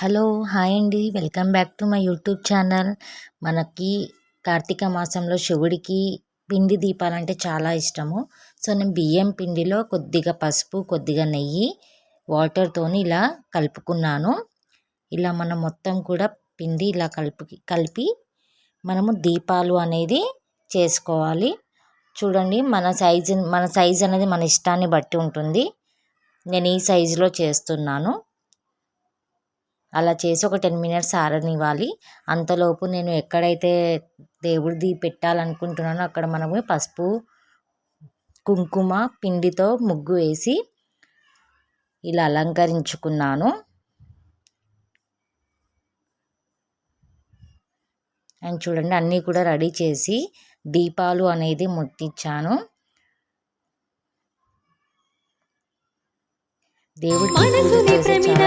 Hello hi అండి. Welcome back to my YouTube channel. మనకి కార్తీక మాసంలో శివుడికి పిండి దీపాలంటే చాలా ఇష్టము. సో నేను బియ్యం పిండిలో కొద్దిగా పసుపు కొద్దిగా నెయ్యి వాటర్తో ఇలా కలుపుకున్నాను. ఇలా మనం మొత్తం కూడా పిండి ఇలా కలిపి కలిపి మనము దీపాలు అనేది చేసుకోవాలి. చూడండి మన సైజు మన సైజ్ అనేది మన ఇష్టాన్ని బట్టి ఉంటుంది. నేను ఈ సైజులో చేస్తున్నాను. అలా చేసి ఒక టెన్ మినిట్స్ ఆరనివ్వాలి. అంతలోపు నేను ఎక్కడైతే దేవుడిది పెట్టాలనుకుంటున్నానో అక్కడ మనము పసుపు కుంకుమ పిండితో ముగ్గు వేసి ఇలా అలంకరించుకున్నాను. అండ్ చూడండి అన్నీ కూడా రెడీ చేసి దీపాలు అనేది ముట్టించాను దేవుడికి పూజ మనసుని చేసి చాలా